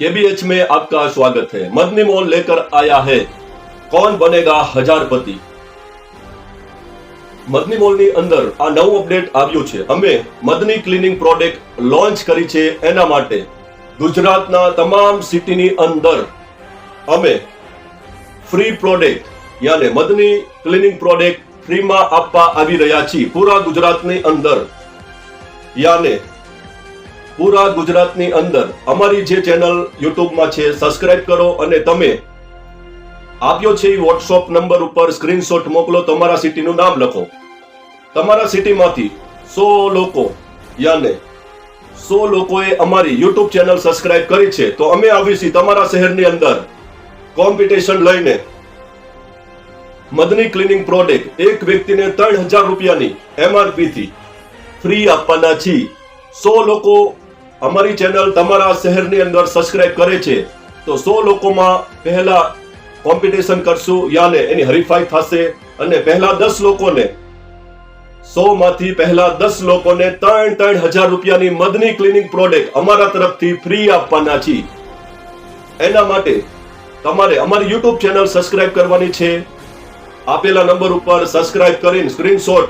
केबीएच में आपका स्वागत है मदनी मोल लेकर आया है कौन बनेगा हजारपति મદની મોલની અંદર આ નવું અપડેટ આવ્યું છે અમે મદની ક્લિનિંગ પ્રોડક્ટ લોન્ચ કરી છે એના માટે ગુજરાતના તમામ સિટીની અંદર અમે ફ્રી પ્રોડક્ટ યાને મદની ક્લિનિંગ પ્રોડક્ટ ફ્રીમાં આપવા આવી રહ્યા છીએ પૂરા ગુજરાતની અંદર યાને પૂરા ગુજરાતની અંદર અમારી જે ચેનલ યુટ્યુબમાં છે સબસ્ક્રાઇબ કરો અને તમે આપ્યો છે એ વોટ્સઅપ નંબર ઉપર સ્ક્રીનશોટ મોકલો, તમારા સિટીનું નામ લખો. તમારા સિટીમાંથી સો લોકો યાને સો લોકોએ અમારી યુટ્યુબ ચેનલ સબસ્ક્રાઇબ કરી છે. તો અમે આવીશું તમારા શહેરની અંદર કોમ્પિટિશન લઈને. મદની ક્લિનિંગ પ્રોડક્ટ એક વ્યક્તિને ત્રણ હજાર રૂપિયાની એમઆરપીથી ફ્રી આપવાના છીએ. સો લોકો અમારી ચેનલ તમારા શહેરની અંદર સબસ્ક્રાઇબ કરે છે, તો સો લોકોમાં પહેલા કોમ્પિટિશન કરશું, યાને એની હરીફાઈ થશે, અને પહેલા દસ લોકોને સો માંથી પહેલા દસ લોકોને ત્રણ ત્રણ હજાર રૂપિયાની મદની ક્લિનિક પ્રોડક્ટ અમારા તરફથી ફ્રી આપવાના છીએ. એના માટે તમારે અમારી યુટ્યુબ ચેનલ સબસ્ક્રાઇબ કરવાની છે. આપેલા નંબર ઉપર સબસ્ક્રાઇબ કરીને સ્ક્રીનશોટ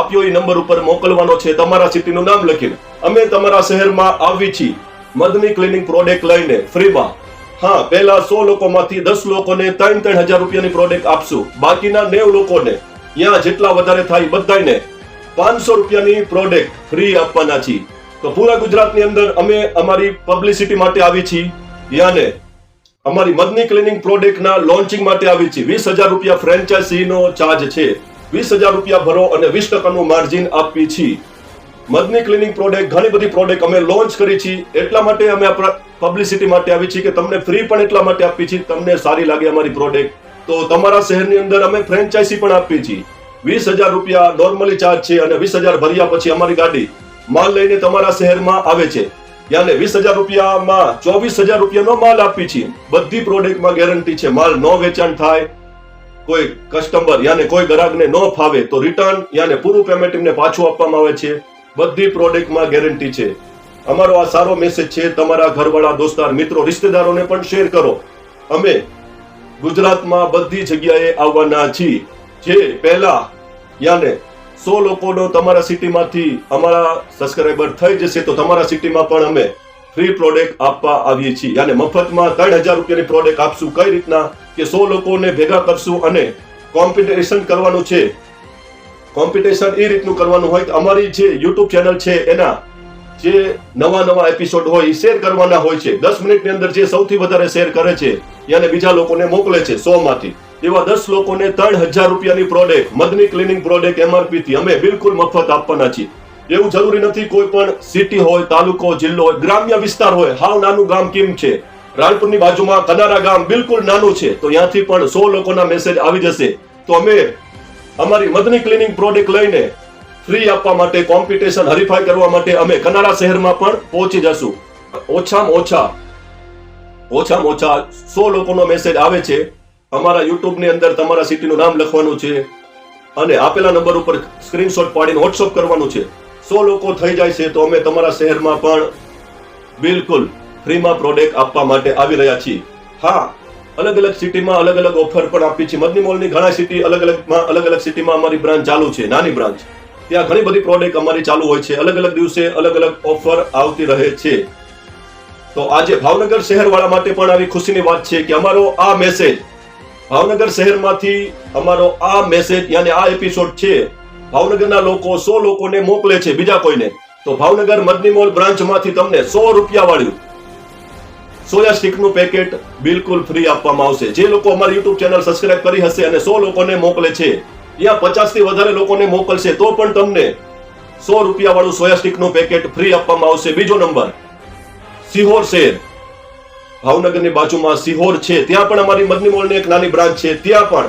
આપ્યો એ નંબર ઉપર મોકલવાનો છે, તમારા સિટીનું નામ લખીને. અમે તમારા શહેરમાં આવી છીએ મદની ક્લિનિંગ પ્રોડક્ટ લઈને, ફ્રીમાં. હા, પહેલા સો લોકોમાંથી દસ લોકોને ત્રણ ત્રણ હજાર રૂપિયાની પ્રોડક્ટ આપશું. બાકીના નેવ લોકોને. ત્યાં જેટલા વધારે થાય બધાને પાંચસો રૂપિયાની પ્રોડક્ટ ફ્રી આપવાના છીએ તો પૂરા ગુજરાતની અંદર અમે અમારી પબ્લિસિટી માટે આવી છીએ યાને, અમારી મદની ક્લિનિંગ પ્રોડક્ટના લોન્ચિંગ માટે આવી છે. વીસ હજાર રૂપિયા ફ્રેન્ચાઇઝીનો ચાર્જ છે. વીસ હજાર રૂપિયા ભરો અને વીસ ટકાનું માર્જિન આપીએ છીએ મદની ક્લિનિંગ પ્રોડક્ટ ઘણી બધી પ્રોડક્ટ અમે લોન્ચ કરી છીએ એટલા માટે અમે પબ્લિસિટી માટે આવી છીએ કે તમને ફ્રી પણ એટલા માટે આપી છીએ તમને સારી લાગે અમારી પ્રોડક્ટ તો તમારા શહેરની અંદર અમે ફ્રેન્ચાઇઝી પણ આપી છીએ વીસ હજાર રૂપિયા નોર્મલી ચાર્જ છે અને વીસ હજાર ભર્યા પછી અમારી ગાડી માલ લઈને તમારા શહેરમાં આવે છે. યાને વીસ હજાર રૂપિયામાં ચોવીસ હજાર રૂપિયાનો માલ આપી છીએ બધી પ્રોડક્ટમાં ગેરંટી છે. માલ નો વેચાણ થાય. કોઈ કસ્ટમર યાને કોઈ ગ્રાહકને ન ફાવે તો રિટર્ન યાને પૂરું પેમેન્ટ પાછું આપવામાં આવે છે. બધી પ્રોડક્ટમાં ગેરંટી છે. અમારો આ સારો મેસેજ છે. તમારા ઘરવાળા, દોસ્તાર, મિત્રો, રિશ્તેદારોને પણ શેર કરો. અમે ગુજરાતમાં બધી જગ્યાએ આવવાના છીએ. જે પહેલા યાને સો લોકોનો તમારા સિટીમાંથી અમારા સબસ્ક્રાઈબર થઈ જશે તો તમારા સિટીમાં પણ અમે ફ્રી પ્રોડક્ટ આપવા આવીએ છીએ. યાને મફતમાં ત્રણ હજાર રૂપિયાની પ્રોડક્ટ આપશું. કઈ રીતના? કે સો લોકોને ભેગા કરશું અને કોમ્પિટિશન કરવાનું છે. કોમ્પિટિશન એ રીતનું કરવાનું હોય કે અમારી જે યુટ્યુબ ચેનલ છે, એના જે નવા નવા એપિસોડ હોય એ શેર કરવાના હોય છે. દસ મિનિટની અંદર જે સૌથી વધારે શેર કરે છે એને બીજા લોકોને મોકલે છે સો માંથી એવા દસ લોકોને ત્રણ હજાર રૂપિયાની product Madani cleaning product MRP થી અમે બિલકુલ મફત આપવાના છીએ. એવું જરૂરી નથી કોઈ પણ સિટી હોય, તાલુકો, જિલ્લો હોય, ગ્રામ્ય વિસ્તાર હોય હાવ નાનું ગામ કેમ છે? રાણપુરની બાજુમાં કનારા ગામ બિલકુલ નાનું છે. તો ત્યાંથી પણ સો લોકોના મેસેજ આવી જશે. તો અમે અમારી મદની ક્લિનિંગ પ્રોડક્ટ લઈને ફ્રી આપવા માટે કોમ્પિટિશન હરીફાઈ કરવા માટે અમે કનારા શહેરમાં પણ પહોંચી જશું. ઓછામાં ઓછા ઓછામાં ઓછા સો લોકોનો મેસેજ આવે છે. અમારા યુટ્યુબની અંદર તમારા સિટીનું નામ લખવાનું છે. અને આપેલા નંબર ઉપર સ્ક્રીનશોટ પાડીને વોટ્સઅપ કરવાનું છે. સો લોકો થઈ જાય છે તો અમે તમારા શહેરમાં પણ બિલકુલ ફ્રીમાં પ્રોડક્ટ આપવા માટે આવી રહ્યા છીએ. હા, અલગ અલગ સિટીમાં અલગ અલગ ઓફર પણ આપી છે. મદની મોલની ઘણા સિટી અલગ અલગમાં અલગ અલગ સિટીમાં અમારી બ્રાન્ચ ચાલુ છે, નાની બ્રાન્ચ ત્યાં ઘણી બધી પ્રોડક્ટ અમારી ચાલુ હોય છે. અલગ અલગ દિવસે અલગ અલગ ઓફર આવતી રહે છે. તો આજે ભાવનગર શહેરવાળા માટે પણ આવી ખુશીની વાત છે કે અમારો આ મેસેજ ભાવનગર શહેરમાંથી અમારો આ મેસેજ યાને આ એપિસોડ છે, ભાવનગરના લોકો સો લોકોને મોકલે છે બીજા કોઈને. તો ભાવનગર મદની મોલ બ્રાન્ચમાંથી તમને સો રૂપિયા વાળ્યું. સોયા સ્ટિકનું પેકેટ બિલકુલ ફ્રી આપવામાં આવશે. જે લોકો અમારી યુટ્યુબ ચેનલ સબસ્ક્રાઇબ કરી હશે અને સો લોકોને મોકલે છે યા પચાસથી વધારે લોકોને મોકલશે, તો પણ તમને સો રૂપિયા વાળું સોયા સ્ટીકનું પેકેટ ફ્રી આપવામાં આવશે. બીજો નંબર, સિહોર શહેર ભાવનગરની બાજુમાં સિહોર છે. ત્યાં પણ અમારી મદની મોલની એક નાની બ્રાન્ચ છે. ત્યાં પણ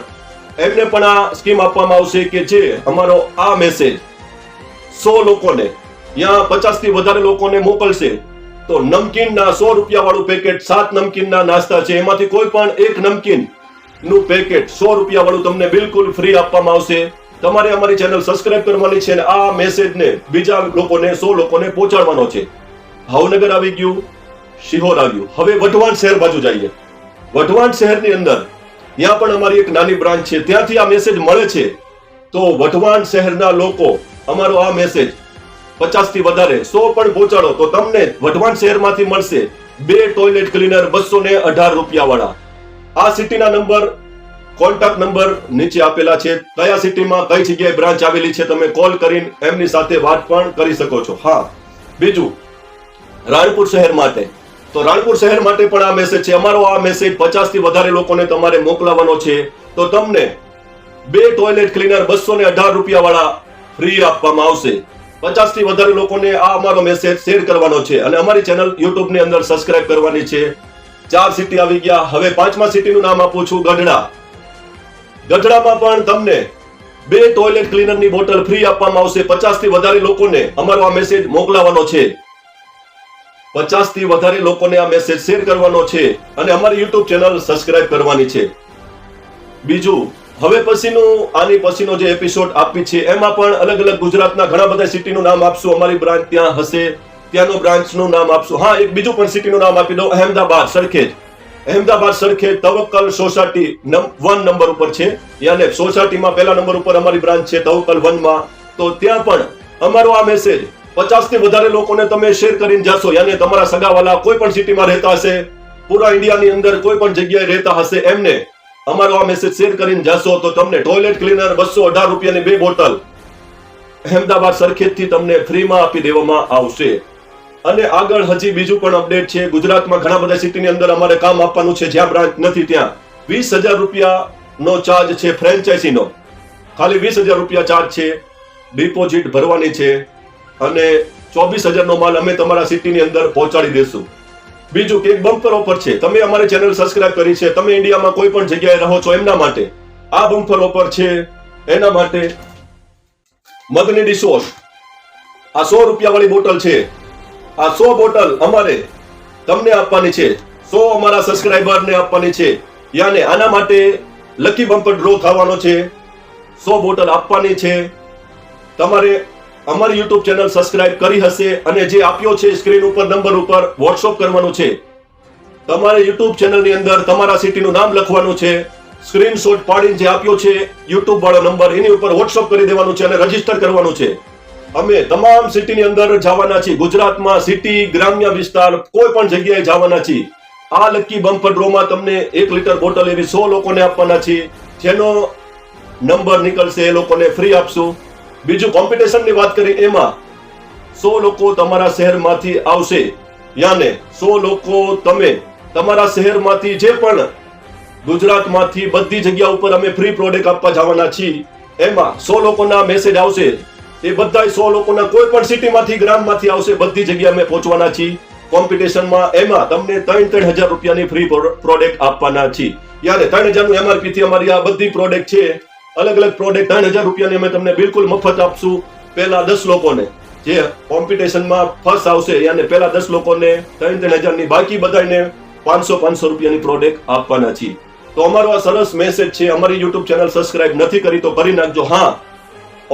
એમને પણ આ સ્કીમ આપવામાં આવશે કે જે અમારો આ મેસેજ સો લોકોને યા પચાસથી વધારે લોકોને મોકલશે. તો નમકીનના સો રૂપિયા વાળું પેકેટ સાત નમકીનના નાસ્તા છે. એમાંથી કોઈ પણ એક નમકીનનું પેકેટ સો રૂપિયા વાળું તમને બિલકુલ ફ્રી આપવામાં આવશે. તમારે અમારી ચેનલ સબસ્ક્રાઇબ કરવાની છે અને આ મેસેજને બીજા લોકોને, સો લોકોને પહોંચાડવાનો છે. ભાવનગર આવી ગયું, શિહોર આવ્યું. હવે વઢવાણ શહેર બાજુ જઈએ. વઢવાણ શહેરની અંદર ત્યાં પણ અમારી એક નાની બ્રાન્ચ છે. ત્યાંથી આ મેસેજ મળે છે. તો વઢવાણ શહેરના લોકો, અમારો આ મેસેજ પચાસથી વધારે, સો પણ પહોંચાડો તો તમને વઢવાણ શહેરમાંથી મળશે બે ટોયલેટ ક્લીનર બસો ને અઢાર રૂપિયા વાળા આ સિટીના નંબર કોન્ટેક્ટ નંબર નીચે આપેલા છે. કયા સિટીમાં કઈ જગ્યાએ બ્રાન્ચ આવેલી છે તમે કોલ કરીને એમની સાથે વાત પણ કરી શકો છો. હા, બીજું, રાણપુર શહેર માટે. તો રાણપુર શહેર માટે પણ આ મેસેજ છે. અમારો આ મેસેજ પચાસથી વધારે લોકોને તમારે મોકલાવાનો છે. તો તમને બે ટોયલેટ ક્લીનર બસો ને અઢાર રૂપિયા વાળા ફ્રી આપવામાં આવશે. પચાસથી વધારે લોકોને આ અમારો મેસેજ શેર કરવાનો છે. અને અમારી ચેનલ યુટ્યુબની અંદર સબસ્ક્રાઇબ કરવાની છે. ચાર સિટી આવી ગયા. હવે પાંચમા સિટીનું નામ આપું છું ગઢડા. ગઢડામાં પણ તમને બે ટોયલેટ ક્લીનરની બોટલ ફ્રી આપવામાં આવશે. પચાસથી વધારે લોકોને અમારો આ મેસેજ મોકલાવાનો છે. પચાસથી વધારે લોકોને આ મેસેજ શેર કરવાનો છે. અને અમારી યુટ્યુબ ચેનલ સબસ્ક્રાઇબ કરવાની છે. બીજું હવે પછીનું, આની પછીનો જે એપિસોડ આપી છે, એમાં પણ અલગ અલગ ગુજરાતના ઘણા બધા સિટીનું નામ આપશું. અમારી બ્રાન્ચ ત્યાં હશે. ત્યાંનો બ્રાન્ચનું નામ આપશું. હા, એક બીજું પણ સિટીનું નામ આપી દઉં. Ahmedabad, Sarkhej. Ahmedabad, Sarkhej Tawakkal society one number ઉપર છે. યાને સોસાયટીમાં પહેલા નંબર ઉપર અમારી બ્રાન્ચ છે તવક્કલ વનમાં તો ત્યાં પણ અમારો આ મેસેજ પચાસથી વધારે લોકોને તમે શેર કરીને જાશો. યાને તમારા સગાવાલા કોઈ પણ સિટીમાં રહેતા હશે, પૂરા ઇન્ડિયાની અંદર કોઈ પણ જગ્યાએ રહેતા હશે, એમને અમારો આ મેસેજ શેર કરીને જશો તો તમને ટોયલેટ ક્લીનર બસો અઢાર રૂપિયાની બે બોટલ અહેમદાબાદ સરખેજથી તમને ફ્રીમાં આપી દેવામાં આવશે. અને આગળ હજી બીજું પણ અપડેટ છે. ગુજરાતમાં ઘણા બધા સિટીની અંદર અમારે કામ આપવાનું છે. જ્યાં બ્રાન્ચ નથી ત્યાં. વીસ હજાર રૂપિયાનો ચાર્જ છે ફ્રેન્ચાઇઝીનો ખાલી વીસ હજાર રૂપિયા ચાર્જ છે. ડિપોઝિટ ભરવાની છે. અને ચોવીસ હજારનો માલ અમે તમારા સિટીની અંદર પહોંચાડી દેશું. બીજું કે એક બમ્પર ઓફર છે. તમે અમારી ચેનલ સબસ્ક્રાઇબ કરી છે. તમે ઇન્ડિયામાં કોઈ પણ જગ્યાએ રહો છો એમના માટે આ બમ્પર ઓફર છે. એના માટે મગની ડિશવોશ આ સો રૂપિયા વાળી બોટલ છે. આ સો બોટલ અમારે તમને આપવાની છે. સો અમારા સબસ્ક્રાઇબરને આપવાની છે. યાને આના માટે લકી બમ્પર ડ્રો થવાનો છે. સો બોટલ આપવાની છે. તમારે અમારી યુટ્યુબ ચેનલ સબસ્ક્રાઇબ કરી હશે અને જે આપ્યો છે સ્ક્રીન ઉપર નંબર ઉપર વોટ્સઅપ કરવાનું છે. તમારે યુટ્યુબ ચેનલની અંદર તમારા સિટીનું નામ લખવાનું છે. સ્ક્રીનશોટ પાડીને જે આપ્યો છે યુટ્યુબ વાળો નંબર એની ઉપર વોટ્સઅપ કરી દેવાનું છે અને રજિસ્ટર કરવાનું છે. અમે તમામ સિટીની અંદર જવાના છીએ. ગુજરાતમાં સિટી ગ્રામ્ય વિસ્તાર, કોઈ પણ જગ્યાએ જવાના છીએ. આ લકી બમ્પર ડ્રોમાં તમને એક લીટર બોટલ એવી સો લોકોને આપવાના છીએ. જેનો નંબર નીકળશે એ લોકોને ફ્રી આપશું. બીજું કોમ્પિટિશનની વાત કરી એમાં સો લોકો તમારા શહેરમાંથી આવશે. યાને સો લોકો તમે તમારા શહેરમાંથી જે પણ ગુજરાતમાંથી બધી જગ્યા ઉપર અમે ફ્રી પ્રોડક્ટ આપવા જવાના છીએ, એમાં સો લોકોના મેસેજ આવશે. એ બધા સો લોકોના કોઈ પણ સિટીમાંથી ગ્રામમાંથી આવશે, બધી જગ્યાએ અમે પહોંચવાના છીએ. કોમ્પિટિશનમાં એમાં તમને ત્રણ ત્રણ હજાર રૂપિયાની ફ્રી પ્રોડક્ટ આપવાના છીએ. યાને ત્રણ હજારનું એમઆરપી થી અમારી આ બધી પ્રોડક્ટ છે. અલગ અલગ પ્રોડક્ટ ત્રણ હજાર રૂપિયાની અમે તમને બિલકુલ મફત આપશું. પહેલા દસ લોકોને, જે કોમ્પિટિશનમાં ફર્સ્ટ આવશે, યાને પહેલા દસ લોકોને ત્રણ ત્રણ હજારની બાકી બધાને પાંચસો પાંચસો રૂપિયાની પ્રોડક્ટ આપવાના છીએ. તો અમારો આ સરસ મેસેજ છે, અમારી યુટ્યુબ ચેનલ સબસ્ક્રાઇબ નથી કરી તો કરી નાખજો. હા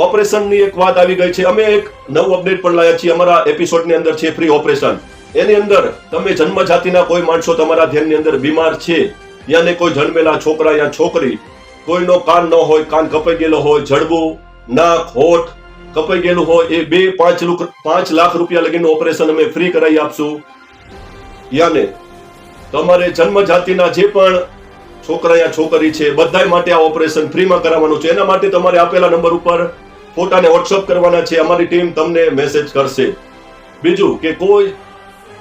ઓપરેશનની એક વાત આવી ગઈ છે. અમે એક નવું અપડેટ પણ લાયા છીએ. અમારા એપિસોડની અંદર છે ફ્રી ઓપરેશન એની અંદર તમે જન્મ જાતિના કોઈ માણસો તમારા ધ્યાનની અંદર બીમાર છે, યાને કોઈ જન્મેલા છોકરા યા છોકરી કોઈનો કાન ન હોય, કાન કપાઈ ગયેલો હોય, જડબું, નાક, હોઠ કપાઈ ગયેલું હોય, એ બે પાંચ પાંચ લાખ રૂપિયા લગીનું ઓપરેશન અમે ફ્રી કરાવી આપશું. યાને, તમારે જન્મ જાતિના જે પણ છોકરા યા છોકરી છે બધા માટે આ ઓપરેશન ફ્રીમાં કરાવવાનું છે. એના માટે તમારે આપેલા નંબર ઉપર ફોટાને વોટ્સઅપ કરવાના છે. અમારી ટીમ તમને મેસેજ કરશે. બીજું કે કોઈ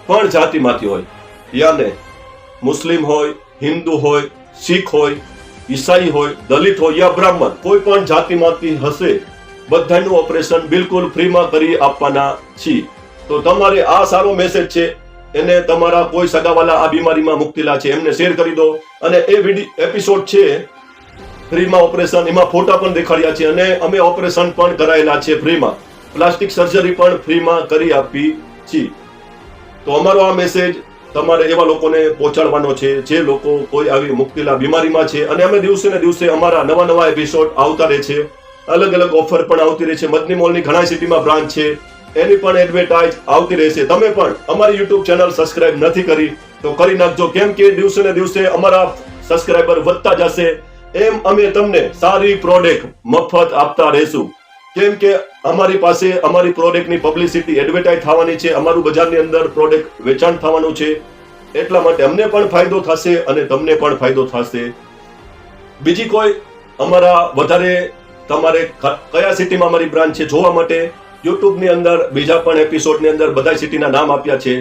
પણ જાતિમાંથી હોય, યાને, મુસ્લિમ હોય, હિન્દુ હોય, શીખ હોય ઈસાઈ હોય, દલિત હોય યા બ્રાહ્મણ, કોઈ પણ જાતિમાંથી હશે, બધાનું ઓપરેશન બિલકુલ ફ્રીમાં કરી આપવાના છીએ. તો તમારે આ સારો મેસેજ છે, એને તમારા કોઈ સગાવાલા આ બીમારીમાં મુક્તિલા છે, એમને શેર કરી દો. અને એ એપિસોડ છે, ફ્રીમાં ઓપરેશન, એમાં ફોટા પણ દેખાડ્યા છે અને અમે ઓપરેશન પણ કરાયેલા છે ફ્રીમાં. પ્લાસ્ટિક સર્જરી પણ ફ્રીમાં કરી આપી છીએ. તો અમારો આ મેસેજ તમારે એવા લોકોને પહોંચાડવાનો છે, જે લોકો કોઈ આવી મુક્તિલા બીમારીમાં છે. અને અમે દિવસે ને દિવસે અમારા નવા નવા એપિસોડ આવતા રહે છે. અલગ અલગ ઓફર પણ આવતી રહે છે. મદની મોલની ઘણા સિટીમાં બ્રાન્ચ છે. એની પણ એડવર્ટાઇઝ આવતી રહેશે તમે પણ અમારી યુટ્યુબ ચેનલ સબસ્ક્રાઇબ નથી કરી, તો કરી નાખજો. કેમ કે દિવસે ને દિવસે અમારા સબસ્ક્રાઇબર વધતા જશે. એમ અમે તમને સારી પ્રોડક્ટ મફત આપતા રહેશું. કેમ કે અમારી પાસે, અમારી પ્રોડક્ટની પબ્લિસિટી એડવર્ટાઇઝ થવાની છે, અમારું બજારની અંદર પ્રોડક્ટ વેચાણ થવાનું છે. એટલા માટે અમને પણ ફાયદો થશે અને તમને પણ ફાયદો થશે. બીજી કોઈ અમારા વધારે તમારે કયા સિટીમાં અમારી બ્રાન્ચ છે જોવા માટે યુટ્યુબની અંદર બીજા પણ એપિસોડની અંદર બધા સિટીના નામ આપ્યા છે.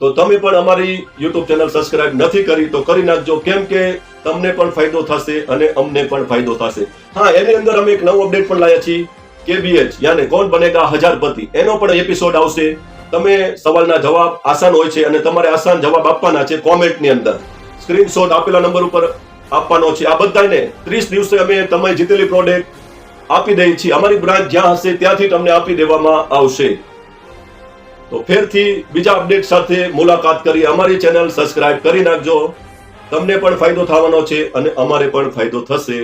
તો તમે પણ અમારી યુટ્યુબ ચેનલ સબસ્ક્રાઇબ નથી કરી, તો કરી નાખજો. કેમ કે તમને પણ ફાયદો થશે અને અમને પણ ફાયદો થશે. હા, એની અંદર અમે એક નવું અપડેટ પણ લાયા છીએ. કેબીએચ યાને કોણ બનેગા હજારપતિ એનો પણ એપિસોડ આવશે. તમે સવાલના જવાબ આસાન હોય છે અને તમારે આસાન જવાબ આપવાના છે કોમેન્ટની અંદર. સ્ક્રીનશોટ આપેલા નંબર ઉપર આપવાનો છે. આ બધાને ત્રીસ દિવસે અમે તમે જીતેલી પ્રોડક્ટ આપી દઈએ છીએ. અમારી બ્રાન્ચ જ્યાં હશે ત્યાંથી તમને આપી દેવામાં આવશે. તો ફેરથી બીજા અપડેટ સાથે મુલાકાત કરી અમારી ચેનલ સબસ્ક્રાઇબ કરી નાખજો. તમને પણ ફાયદો થવાનો છે અને અમારે પણ ફાયદો થશે.